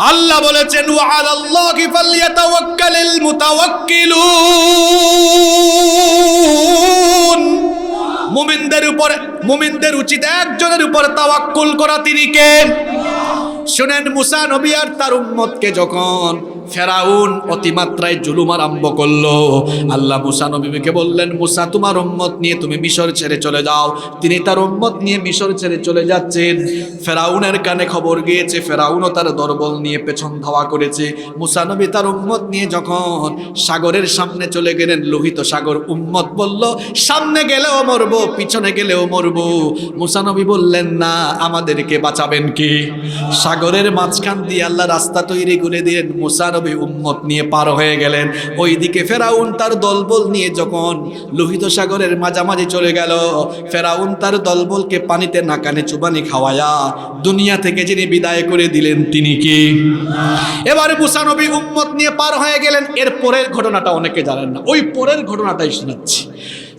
আল্লাহ বলেছেন মুমিনদের উপর, মুমিনদের উচিত একজনের উপর তাওয়াক্কুল করা। তিনি কে? শুনেন, মুসা নবী আর তার উম্মতকে যখন ফেরাউন অতিমাত্রায় জুলুম আরম্ভ করল। আল্লাহ মুসা নবীকে বললেন, মুসা, তোমার উম্মত নিয়ে তুমি মিশর ছেড়ে চলে যাও। তিনি তার উম্মত নিয়ে মিশর ছেড়ে চলে যাচ্ছেন। ফেরাউনের কানে খবর গিয়েছে, ফেরাউনও তার দরবল নিয়ে পেছন ধাওয়া করেছে। মুসা নবী তার উম্মত নিয়ে যখন সাগরের সামনে চলে গেলেন, লোহিত সাগর উম্মত বলল, সামনে গেলেও মরবো, পিছনে গেলেও মরবো। মুসা নবী বললেন, না, আমাদেরকে বাঁচাবেন কি? সাগরের মাঝখান দিয়ে আল্লাহ রাস্তা তৈরি করে দিলেন। মুসা নবী উম্মত নিয়ে পার হয়ে গেলেন? ওইদিকে ফেরাউন তার দলবল নিয়ে যখন লোহিত সাগরের মাঝামাঝি চলে গেল, ফেরাউন তার দলবলকে পানিতে নাকানে চুবানি খাওয়ায়া দুনিয়া থেকে যিনি বিদায় করে দিলেন, তিনি কি? এবারে মুসা নবী উম্মত নিয়ে পার হয়ে গেলেন। এর পরের ঘটনাটা অনেকে জানেন না। ওই পরের ঘটনাটাই শোনাচ্ছি।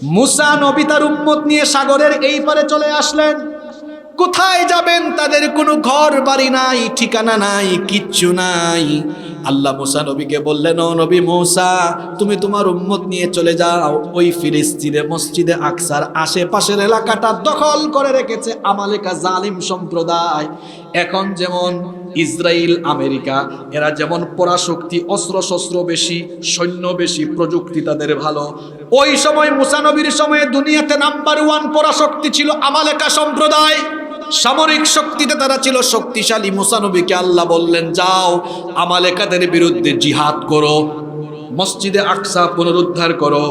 মুসা নবী তার উম্মত নিয়ে সাগরের এই পারে চলে আসলেন। কোথায় যাবেন? তাদের কোনো ঘর বাড়ি নাই, ঠিকানা নাই, কিচ্ছু নাই। আল্লাহ মুসা নবীকে বললেন, ও নবী মুসা, তুমি তোমার উম্মত নিয়ে চলে যাও। ওই ফিলিস্তিনে মসজিদে আকসার আশেপাশের এলাকাটা দখল করে রেখেছে আমালেকা জালিম সম্প্রদায়। এখন যেমন ইসরায়েল আমেরিকা, এরা যেমন পরাশক্তি অস্ত্র শস্ত্র বেশি, সৈন্য বেশি, প্রযুক্তি তাদের ভালো। ওই সময় মুসানবীর সময়ে দুনিয়াতে নাম্বার ওয়ান পরাশক্তি ছিল আমালেকা সম্প্রদায়। সামরিক শক্তিতে তারা ছিল শক্তিশালী। মুসানবীকে আল্লাহ বললেন, যাও, আমালেকাদের বিরুদ্ধে জিহাদ করো, মসজিদে আকসা পুনরুদ্ধার করো।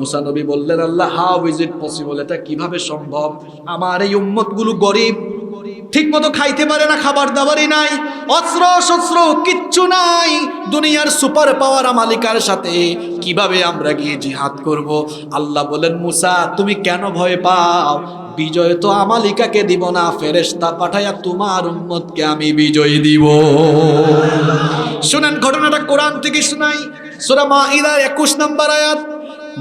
মুসানবী বললেন, আল্লাহ হাউ ইজ ইট পসিবল এটা কীভাবে সম্ভব? আমার এই উম্মতগুলো গরিব ঠিক মতো খাইতে পারে না, খাবার দাবারই নাই অস্ত্র শস্ত্র কিচ্ছু নাই, দুনিয়ার সুপার পাওয়ার মালিকার সাথে কীভাবে আমরা গিয়ে জিহাদ করব? আল্লাহ বলেন মুসা, তুমি কেন ভয় পাও? বিজয় তো আমালিকাকে দিব না, ফেরেশতা পাঠাইয়া তোমার উম্মতকে আমি বিজয় দিব। শুনেন ঘটনাটা কোরআন থেকে শুনাই। সূরা মাইদার 21 নম্বর আয়াত।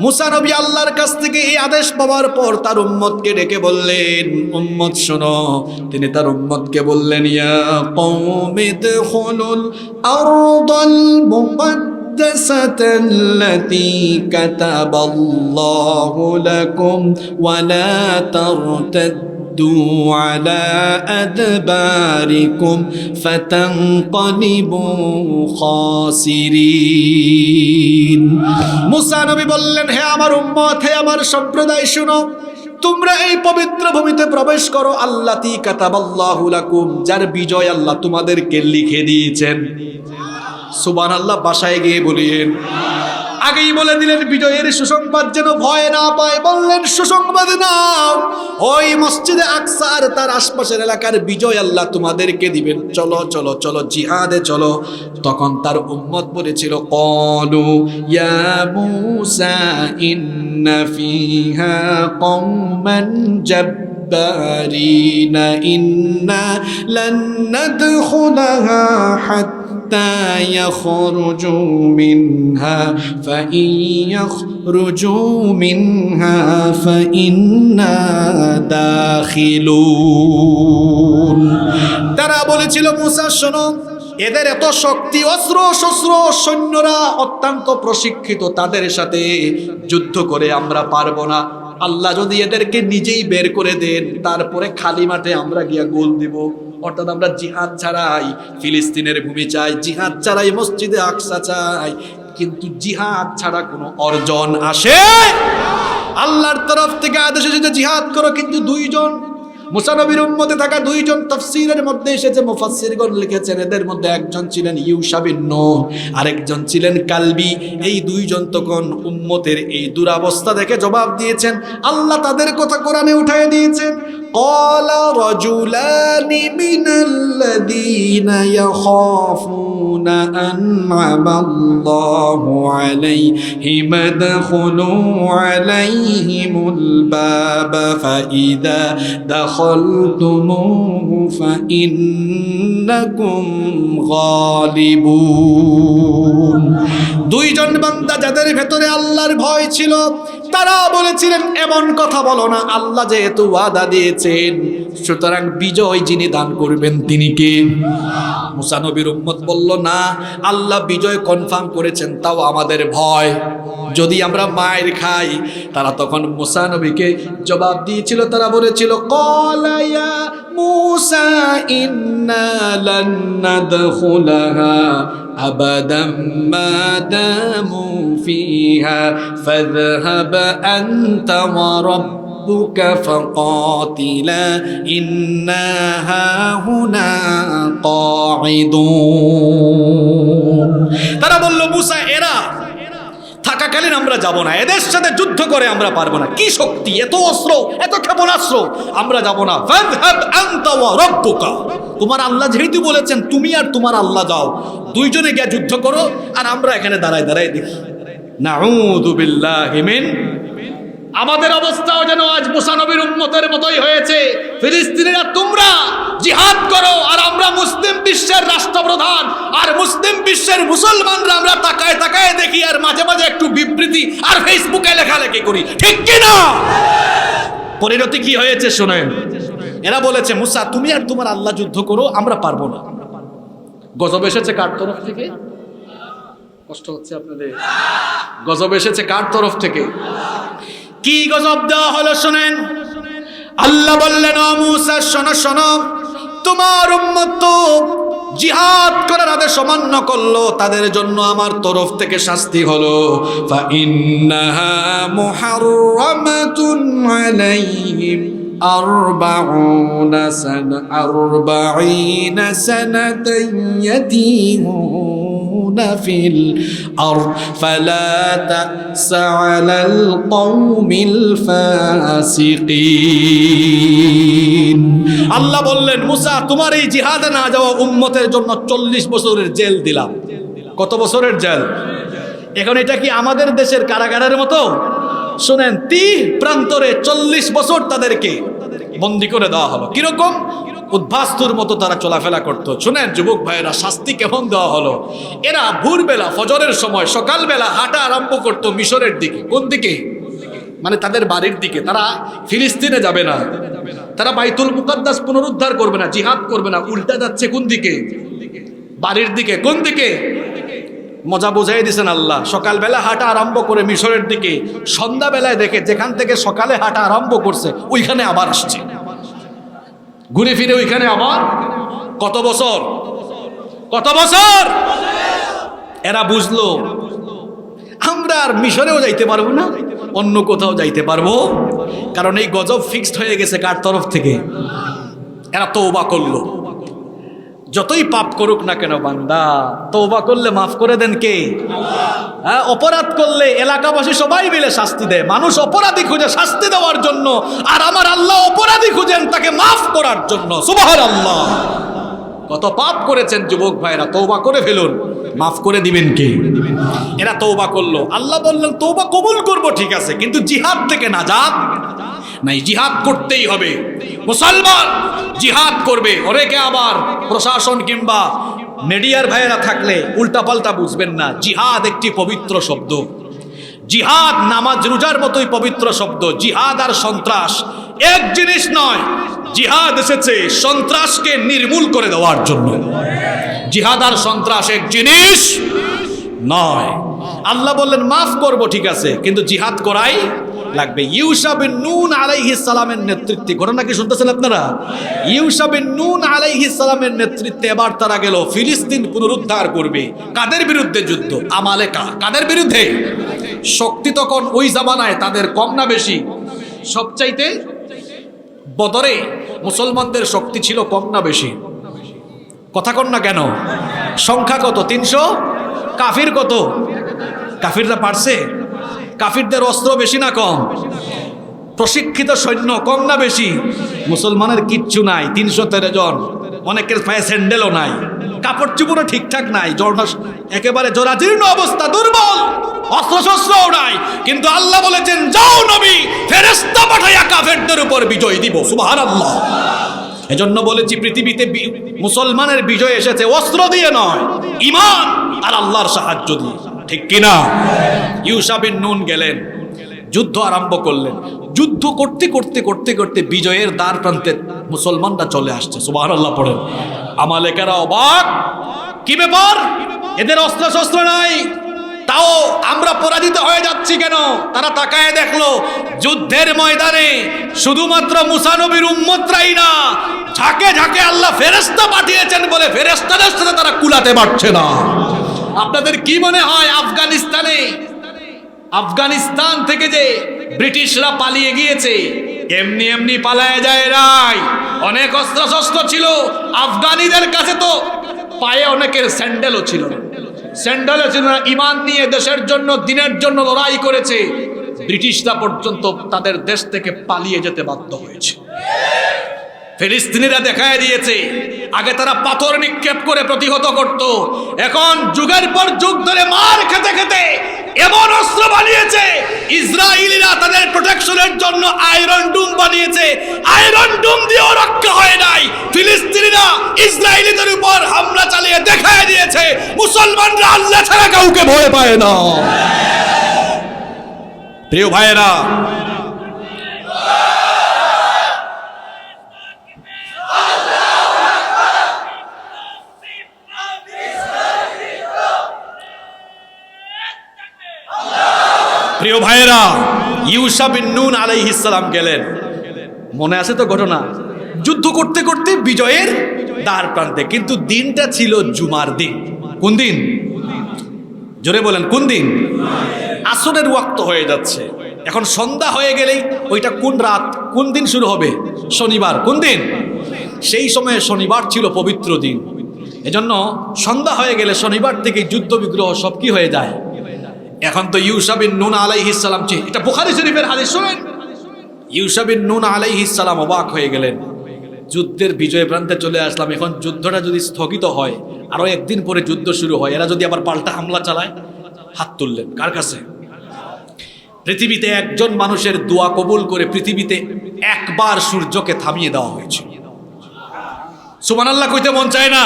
মুসা নবী আল্লাহর কাছ থেকে এই আদেশ পাওয়ার পর তার উম্মতকে ডেকে বললেন, উম্মত, শোনো। তিনি তার উম্মতকে বললেন, ইয়া কওমি দখুলুল আরদাল মুকদ্দাসাত التي كتب الله لكم ولا ترتدوا على أدباركم فتنقلبوا خاسرين মুসা নবী বললেন হে আমার উম্মত হে আমার সম্প্রদায় শুনো তোমরা এই পবিত্র ভূমিতে প্রবেশ করো আল্লাহ তি কাতাবাল্লাহু লাকুম যার বিজয় আল্লাহ তোমাদেরকে লিখে দিয়েছেন সুবান আল্লাহ বাসায় গিয়ে বলিয়েন আগেই বলে দিলেন, বিজয়ের সুসংবাদ যেন ভয় না পায়। বললেন, সুসংবাদ নাও। ওই মসজিদে আকসার তার আশপাশের এলাকার বিজয় আল্লাহ তোমাদেরকে দিবেন। চলো চলো চলো, জিহাদে চলো। তখন তার উম্মত বলেছিল কলু ইয়া মুসা ইন্না ইন্না হাত حتى يخرجوا منها فإن يخرجوا منها فإنا داخلون তারা বলেছিল মুসা শোনো এদের এত শক্তি অস্ত্র শস্ত্র সৈন্যরা অত্যন্ত প্রশিক্ষিত তাদের সাথে যুদ্ধ করে আমরা পারবো না আল্লাহ যদি এদেরকে নিজেই বের করে দেন, তারপরে খালি মাঠে আমরা গিয়া গোল দিব। অর্থাৎ আমরা জিহাদ ছাড়াই, ফিলিস্তিনের ভূমি চাই, জিহাদ ছাড়াই মসজিদে আকসা চাই। কিন্তু জিহাদ ছাড়া কোনো অর্জন আসে আল্লাহর তরফ থেকে আদেশ এসেছে, জিহাদ করো কিন্তু দুইজন মুসানবীর উম্মতে থাকা দুইজন তফসিরের মধ্যে এসেছে, মুফাসসিরগণ লিখেছেন, এদের মধ্যে একজন ছিলেন ইউসাবিন বিন নূন আরেকজন ছিলেন কালবি। এই দুইজন তখন উম্মতের এই দুরাবস্থা দেখে জবাব দিয়েছেন, আল্লাহ তাদের কথা কোরআনে উঠায় দিয়েছেন। قال رجلان من الذين يخافون أنعم الله عليهم ادخلوا عليهم الباب فإذا دخلتموه فإنكم غالبون দুইজন বান্দা যাদের ভেতরে আল্লাহর ভয় ছিল তারা বলেছিলেন, এমন কথা বলো না, আল্লাহ যেহেতু ওয়াদা দিয়েছেন, সুতরাং বিজয় যিনি দান করবেন তিনি কে? মুসা নবীর উম্মত বলল, না, আল্লাহ বিজয় কনফার্ম করেছেন, তাও আমাদের ভয়। যদি আমরা মায়ের খাই, তারা তখন মুসা নবীকে জবাব দিয়েছিল, তারা বলেছিল কলায়া মুসা, ইন্না লান নাদখুলাহা আবাদাম মা দামু ফিহা ফাযহাব আনতা ওয়া ربك فقاتلا إنا هاهنا قاعدون তারা বলল মুসা এরা থাকাকালীন আমরা যাব না এদের সাথে যুদ্ধ করে আমরা পারবো না কি শক্তি এত অস্ত্র এত ক্ষেপণাস্ত্র আমরা যাব না ফাযহাব আনতা ওয়া রাব্বুকা তোমার আল্লাহ যেহেতু বলেছেন তুমি আর তোমার আল্লাহ যাও দুইজনে গিয়ে যুদ্ধ করো আর আমরা এখানে দাঁড়ায় দাঁড়ায় দেখি আমাদের অবস্থাও যেন আজ মুসানবীর উন্মতের মতোই হয়েছে। ফিলিস্তিনিরা, তোমরা জিহাদ করো আর আমরা মুসলিম বিশ্বের রাষ্ট্রপ্রধান আর মুসলিম বিশ্বের মুসলমানরা আমরা তাকায় তাকায় দেখি আর মাঝে মাঝে একটু বিবৃতি আর ফেসবুকে লেখালেখি করি। ঠিক কি না? পরিণতি কি হয়েছে শোনেন। এরা বলেছে, মুসা, তুমি আর তোমার আল্লাহ যুদ্ধ করো, আমরা পারব না। গজব এসেছে কার তরফ থেকে? কষ্ট হচ্ছে আপনাদের গজব এসেছে কার তরফ থেকে কি গজব দেওয়া হলো শোনেন আল্লাহ বললেন ও মুসা শোনো শোনো তোমার উম্মত তো জিহাদ করার আদেশ অমান্য করলো তাদের জন্য আমার তরফ থেকে শাস্তি হলো ফা ইন্নাহা মুহাররামাতুন আলাইহিম أربعون سنة أربعين سنة يتيهون في الأرض فلا تأس على القوم الفاسقين আল্লাহ বললেন মুসা তোমার এই জিহাদে না যাওয়া উম্মতের জন্য চল্লিশ বছরের জেল দিলাম কত বছরের জেল এখন এটা কি আমাদের দেশের কারাগারের মতো শুনেন তীর প্রান্তরে চল্লিশ বছর তাদেরকে বন্দি করে দেওয়া হলো কিরকম উদ্ভাস্তুর মতো তারা চলাফেরা করতো। শুনেন যুবক ভাইয়েরা, শাস্তি কেমন দেওয়া হলো? এরা ভোরবেলা, ফজরের সময়, সকালবেলা হাঁটা আরম্ভ করতো মিশরের দিকে। কোন দিকে? মানে তাদের বাড়ির দিকে। তারা ফিলিস্তিনে যাবে না। তারা বাইতুল মুকাদ্দাস পুনরুদ্ধার করবে না, জিহাদ করবে না। উল্টা যাচ্ছে কোন দিকে? বাড়ির দিকে। কোন দিকে? মজা বোঝাই দিয়েছেন আল্লাহ। সকালবেলা হাঁটা আরম্ভ করে মিশরের দিকে, সন্ধ্যাবেলায় দেখে যেখান থেকে সকালে হাঁটা আরম্ভ করছে, ওইখানে আবার আসছে। ঘুরে ফিরে ওইখানে আবার কত বছর? কত বছর? এরা বুঝলো। আমরা আর মিশরেও যাইতে পারব না, অন্য কোথাও যাইতে পারব। কারণ এই গজব ফিক্সড হয়ে গেছে কার তরফ থেকে? এরা তৌবা করল। যতই পাপ করুক না কেন বান্দা তৌবা করলে মাফ করে দেন কে? হ্যাঁ অপরাধ করলে এলাকাবাসী সবাই মিলে শাস্তি দেয়। মানুষ অপরাধী খুঁজে শাস্তি দেওয়ার জন্য, আর আমার আল্লাহ অপরাধী খুঁজেন তাকে মাফ করার জন্য। সুবাহ আল্লাহ কত পাপ করেছেন যুবক ভাইরা তৌবা করে ফেলুন। মাফ করে দিবেন কে? এরা তৌবা করল। আল্লাহ বললেন তৌবা কবুল করব, ঠিক আছে, কিন্তু জিহাদ থেকে না যাক নাই, জিহাদ করতেই হবে। মুসলমান জিহাদ করবে অনেকে আবার? প্রশাসন কিংবা মিডিয়ার ভাইয়েরা থাকলে উল্টাপাল্টা বুঝবেন না, জিহাদ একটি পবিত্র শব্দ। জিহাদ নামাজ রোজার মতোই পবিত্র শব্দ, জিহাদ আর সন্ত্রাস এক জিনিস নয়, জিহাদ এসেছে সন্ত্রাসকে নির্মূল করে দেওয়ার জন্য। জিহাদ আর সন্ত্রাস এক জিনিস নয়। আল্লাহ বললেন, মাফ করব, ঠিক আছে, কিন্তু জিহাদ করাই লাগবে। ইউসা বিন নুন আলাইহিস সালামের নেতৃত্বে। ঘটনা কি শুনতেছেন আপনারা? ইউসা বিন নুন আলাইহিস সালামের নেতৃত্বে এবার তারা গেল, ফিলিস্তিন পুনরুদ্ধার করবে। কাদের বিরুদ্ধে যুদ্ধ? আমালেকা। কাদের বিরুদ্ধে? শক্তি তখন ওই জামানায়, তাদের কম না বেশি? সবচাইতে বদরে মুসলমানদের শক্তি ছিল কম না বেশি। কথা কন না কেন? সংখ্যা কত? তিনশো? কাফির কত? কাফিররা পারছে? কাফিরদের অস্ত্র বেশি না কম। প্রশিক্ষিত সৈন্য কম না বেশি। মুসলমানের কিচ্ছু নাই, তিনশো তেরো জন। অনেকের পায়ে স্যান্ডেলও নাই। কাপড় চুপড়ও ঠিকঠাক নাই একেবারে জরাজীর্ণ অবস্থা, দুর্বল। অস্ত্রশস্ত্রও নাই। কিন্তু আল্লাহ বলেছেন, যাও নবী ফেরেস্তা পাঠাইয়া কাফেরদের উপর বিজয় দিব। সুবহানাল্লাহ। এজন্য বলেছি, পৃথিবীতে মুসলমানের বিজয় এসেছে অস্ত্র দিয়ে নয় ইমান আর আল্লাহর সাহায্য দিয়ে। ঠিক কিনা? ইউসা বিন নুন গেলেন, যুদ্ধ আরম্ভ করলেন। যুদ্ধ করতে করতে করতে করতে বিজয়ের দ্বার প্রান্তে মুসলমানরা চলে আসছে সুবাহ আল্লাহ পড়েন। আমালেকারা অবাক। কি ব্যাপার? এদের অস্ত্র শস্ত্র নাই। তাও আমরা পরাজিত হয়ে যাচ্ছি কেন? তারা তাকায় দেখল, যুদ্ধের ময়দানে শুধুমাত্র মুসানবীর উম্মতরাই না, ঝাঁকে ঝাঁকে আল্লাহ ফেরেস্তা পাঠিয়েছেন বলে ফেরেস্তাদের সাথে তারা কুলাতে পারছে না। আপনাদের কি মনে হয় আফগানিস্তানে? আফগানিস্তান থেকে যে ব্রিটিশরা পালিয়ে গিয়েছে, এমনি এমনি পালায় যায় নাই অনেক অস্ত্র শস্ত্র ছিল, আফগানিদের কাছে তো পায়ে অনেকের স্যান্ডেলও ছিল স্যান্ডেলও ছিল না, ইমান নিয়ে দেশের জন্য, দিনের জন্য লড়াই করেছে। ব্রিটিশরা পর্যন্ত তাদের দেশ থেকে পালিয়ে যেতে বাধ্য হয়েছে। ফিলিস্তিনিরা দেখায় দিয়েছে। আগে তারা পাথর নিক্ষেপ করে প্রতিহত করত। এখন যুগের পর যুগ ধরে মার খেতে খেতে এমন অস্ত্র বানিয়েছে, ইসরায়েলিরা তাদের প্রোটেকশনের জন্য আয়রন ডুম বানিয়েছে। আয়রন ডুম দিয়েও রক্ষা হয় নাই। ফিলিস্তিনিরা ইসরায়েলিদের উপর হামলা চালিয়ে দেখায় দিয়েছে। মুসলমানরা আল্লাহ ছাড়া কাউকে ভয় পায় না। প্রিয় ভাইয়েরা প্রিয় ভাইয়েরা ইউসা বিন নুন আলাইহিস সালাম গেলেন। মনে আছে তো ঘটনা? যুদ্ধ করতে করতে বিজয়ের দ্বার প্রান্তে, কিন্তু দিনটা ছিল জুমার দিন। কোন দিন? জোরে বলেন, কোন দিন? আসরের ওয়াক্ত হয়ে যাচ্ছে। এখন সন্ধ্যা হয়ে গেলেই ওইটা কোন রাত, কোন দিন শুরু হবে? শনিবার। কোন দিন? সেই সময়ে শনিবার ছিল পবিত্র দিন। এজন্য সন্ধ্যা হয়ে গেলে শনিবার থেকে যুদ্ধ বিগ্রহ সব কি হয়ে যায়? এখন তো ইউসাবিন নুন আলাইহিসালাম চে এটা বুখারি শরীফের হাদিস, শোনেন? ইউসাবিন নুন আলাইহিসালাম অবাক হয়ে গেলেন। যুদ্ধের বিজয় প্রান্তে চলে আসলাম। এখন যুদ্ধটা যদি স্থগিত হয়, আরও একদিন পরে যুদ্ধ শুরু হয়, এরা যদি আবার পাল্টা হামলা চালায়, হাত তুললেন। কার কাছে? পৃথিবীতে একজন মানুষের দোয়া কবুল করে পৃথিবীতে একবার সূর্যকে থামিয়ে দেওয়া হয়েছে। সুমান আল্লাহ কইতে মন চায় না?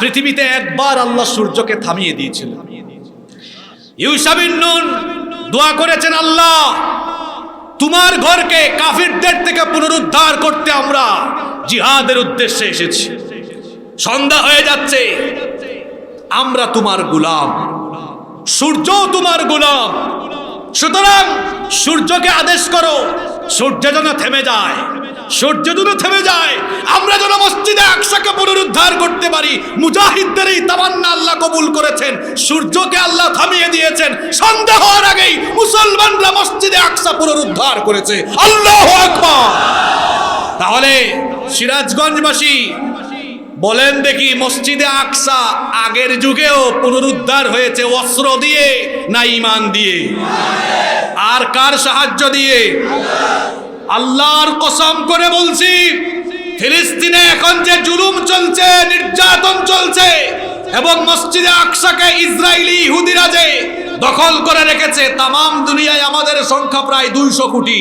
পৃথিবীতে একবার আল্লাহ সূর্যকে থামিয়ে দিয়েছিল ইউসাবিন নুন, দোয়া করেছেন আল্লাহ, তোমার ঘরকে কাফিরদের থেকে পুনরুদ্ধার করতে আমরা জিহাদের উদ্দেশ্যে এসেছি। সন্ধ্যা হয়ে যাচ্ছে, আমরা তোমার গুলাম সূর্য তোমার গুলাম, সুতরাং সূর্যকে আদেশ করো সূর্য যেন থেমে যায়, সূর্য যেন থেমে যায়, আমরা যেন মসজিদে আকসাকে পুনরুদ্ধার করতে পারি। মুজাহিদদের এই তামান্না আল্লাহ কবুল করেছেন, সূর্যকে আল্লাহ থামিয়ে দিয়েছেন। সন্ধ্যা হওয়ার আগেই মুসলমানরা মসজিদে আকসা পুনরুদ্ধার করেছে। আল্লাহ আকবার! তাহলে সিরাজগঞ্জবাসী, বলেন দেখি মসজিদে আকসা আগের যুগেও পুনরুদ্ধার হয়েছে অস্ত্র দিয়ে না ইমান দিয়ে? আর কার সাহায্য দিয়ে? আল্লাহর কসম করে বলছি, ফিলিস্তিনে এখন যে জুলুম চলছে, নির্যাতন চলছে, এবং মসজিদে আকসাকে ইসরায়েলি ইহুদিরা যে দখল করে রেখেছে, তামাম দুনিয়ায় আমাদের সংখ্যা প্রায় দুইশো কোটি।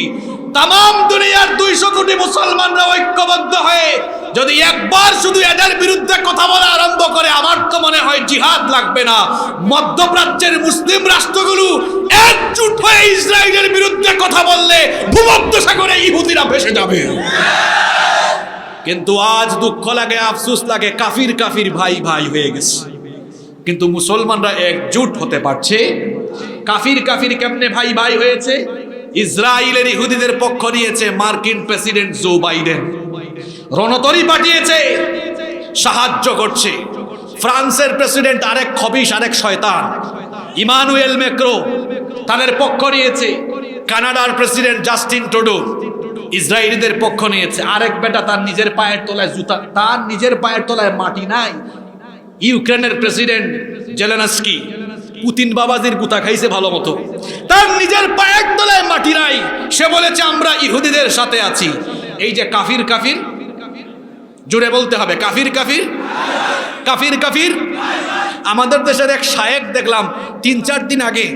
তামাম দুনিয়ার দুইশো কোটি মুসলমানরা ঐক্যবদ্ধ হয়ে যদি একবার শুধু এদের বিরুদ্ধে কথা বলা আরম্ভ করে, আমার তো মনে হয় জিহাদ লাগবে না। মধ্যপ্রাচ্যের মুসলিম রাষ্ট্রগুলো একজুট হয়ে ইসরায়েলের বিরুদ্ধে কথা বললে ভূমধ্য সাগরে ইহুদিরা ভেসে যাবে। কিন্তু আজ দুঃখ লাগে, আফসুস লাগে, কাফির কাফির ভাই ভাই হয়ে গেছে। কিন্তু মুসলমানরা একজুট হতে পারছে। কাফির কাফির কেমনে ভাই ভাই হয়েছে? ইসরায়েলের ইহুদিদের পক্ষ নিয়েছে মার্কিন প্রেসিডেন্ট জো বাইডেন। রণতরী পাঠিয়েছে। সাহায্য করছে। ফ্রান্সের প্রেসিডেন্ট আরেক খবিস আরেক শয়তান। ইমানুয়েল মেক্রো তাদের পক্ষ নিয়েছে। কানাডার প্রেসিডেন্ট জাস্টিন টুডু ইসরায়েলিদের পক্ষ নিয়েছে। আরেক বেটা তার নিজের পায়ের তলায় জুতা, তার নিজের পায়ের তলায় মাটি নাই। ইউক্রেনের প্রেসিডেন্ট জেলেনাস্কি পুতিন বাবাজির গুতা খাইছে ভালো মতো। তার নিজের পায়ের তলায় মাটি নাই। সে বলেছে, আমরা ইহুদিদের সাথে আছি। এই যে কাফির কাফির জুড়ে বলতে হবে, কাফির কাফির? কাফির কাফির? আমাদের দেশের এক শায়েক দেখলাম, তিন, চার দিন আগে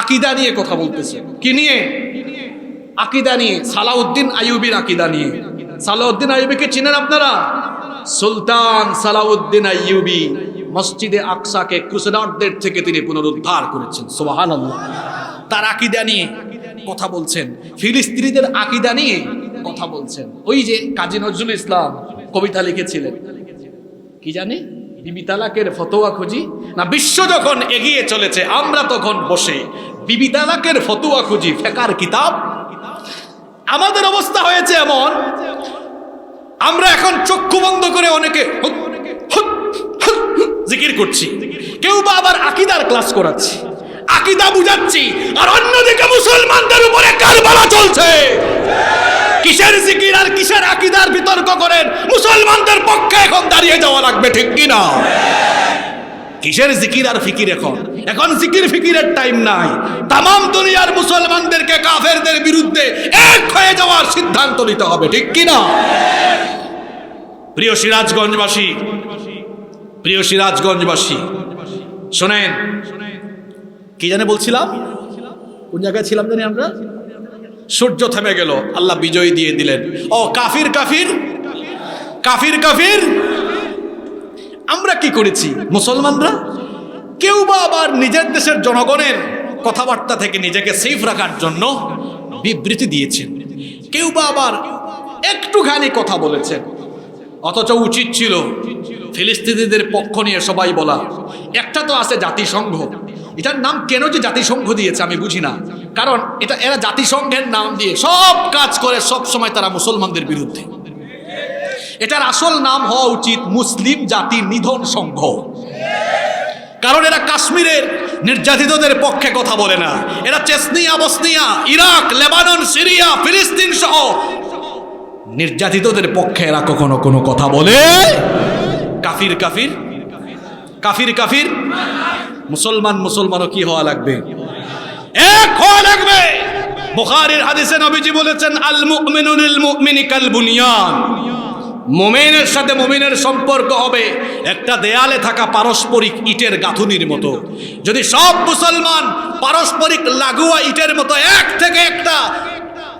আকিদা নিয়ে কথা বলতেছে। কি নিয়ে? আকিদা নিয়ে, সালাউদ্দিন আইয়ুবির আকিদা নিয়ে। সালাউদ্দিন আইয়ুবিকে চিনেন আপনারা? সুলতান সালাউদ্দিন আইয়ুবি মসজিদে আকসাকে ক্রুসেডারদের থেকে তিনি পুনরুদ্ধার করেছেন, সুবহানাল্লাহ। তার আকিদা নিয়ে কথা বলছেন। ফিলিস্তিনিদের আকিদা নিয়ে কথা বলছেন। ওই যে কাজী নজরুল ইসলাম কবিতা লিখেছিলেন। কি জানি? বিবি তালাকের ফতোয়া খুঁজি। না, বিশ্ব যখন এগিয়ে চলেছে, আমরা তখন বসে। বিবি তালাকের ফতোয়া খুঁজি, ফেকার কিতাব। আমাদের অবস্থা হয়েছে এমন, আমরা এখন চক্ষু বন্ধ করে অনেকে জিকির করছি। কেউ বা আবার আকিদার ক্লাস করাচ্ছি। আকিদা বুঝাচ্ছি, আর অন্যদিকে মুসলমানদের উপরে কারবালা চলছে। কিসের জিকির আর কিসের আকিদার বিতর্ক করেন? মুসলমানদের পক্ষে এখন দাঁড়িয়ে যাওয়া লাগবে, ঠিক কিনা কিসের জিকির আর ফিকির এখন? এখন জিকির ফিকিরের টাইম নাই। তামাম দুনিয়ার মুসলমানদেরকে কাফেরদের বিরুদ্ধে এক হয়ে যাওয়ার সিদ্ধান্ত নিতে হবে, ঠিক কিনা প্রিয় সিরাজগঞ্জবাসী প্রিয় সিরাজগঞ্জবাসী, শোনেন, কি জানে বলছিলাম? কোন জায়গায় ছিলাম জানি আমরা? সূর্য থেমে গেল। আল্লাহ বিজয় দিয়ে দিলেন। ও কাফির কাফির কাফির কাফির, আমরা কি করেছি? মুসলমানরা? কেউ বা আবার নিজের দেশের জনগণের কথাবার্তা থেকে নিজেকে সেফ রাখার জন্য বিবৃতি দিয়েছেন। কেউ বা আবার একটুখানি কথা বলেছেন। অথচ উচিত ছিল ফিলিস্তিনিদের পক্ষ নিয়ে সবাই বলা। একটা তো আছে জাতিসংঘ। এটার নাম কেন যে জাতিসংঘ দিয়েছে আমি বুঝি না। কারণ এটা, এরা জাতিসংঘের নাম দিয়ে সব কাজ করে সব সময় তারা মুসলমানদের বিরুদ্ধে। এটার আসল নাম হওয়া উচিত মুসলিম জাতি নিধন সংঘ। কারণ এরা কাশ্মীরের নির্যাতিতদের পক্ষে কথা বলে না। এরা Chechnya, Bosnia, Iraq, Lebanon, Syria, ফিলিস্তিন সহ নির্যাতিতদের পক্ষে এরা কখনো কোনো কথা বলে। কাফির কাফির কাফির কাফির। মুসলমান, মুসলমানও কি হওয়া লাগবে? এক হওয়া লাগবে। বুখারীর হাদিসে নবীজি বলেছেন আল মুমিনু লিল মুমিনি কাল বুনিয়ান মোমেনের সাথে মোমিনের সম্পর্ক হবে একটা দেয়ালে থাকা পারস্পরিক ইটের গাঁথুনির মতো। যদি সব মুসলমান পারস্পরিক লাগুয়া ইটের মতো এক থেকে একটা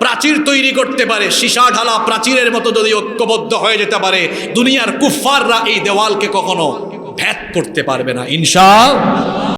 প্রাচীর তৈরি করতে পারে, সীসা ঢালা প্রাচীরের মতো যদি ঐক্যবদ্ধ হয়ে যেতে পারে, দুনিয়ার কুফফাররা এই দেওয়ালকে কখনো ভেদ করতে পারবে না, ইনশা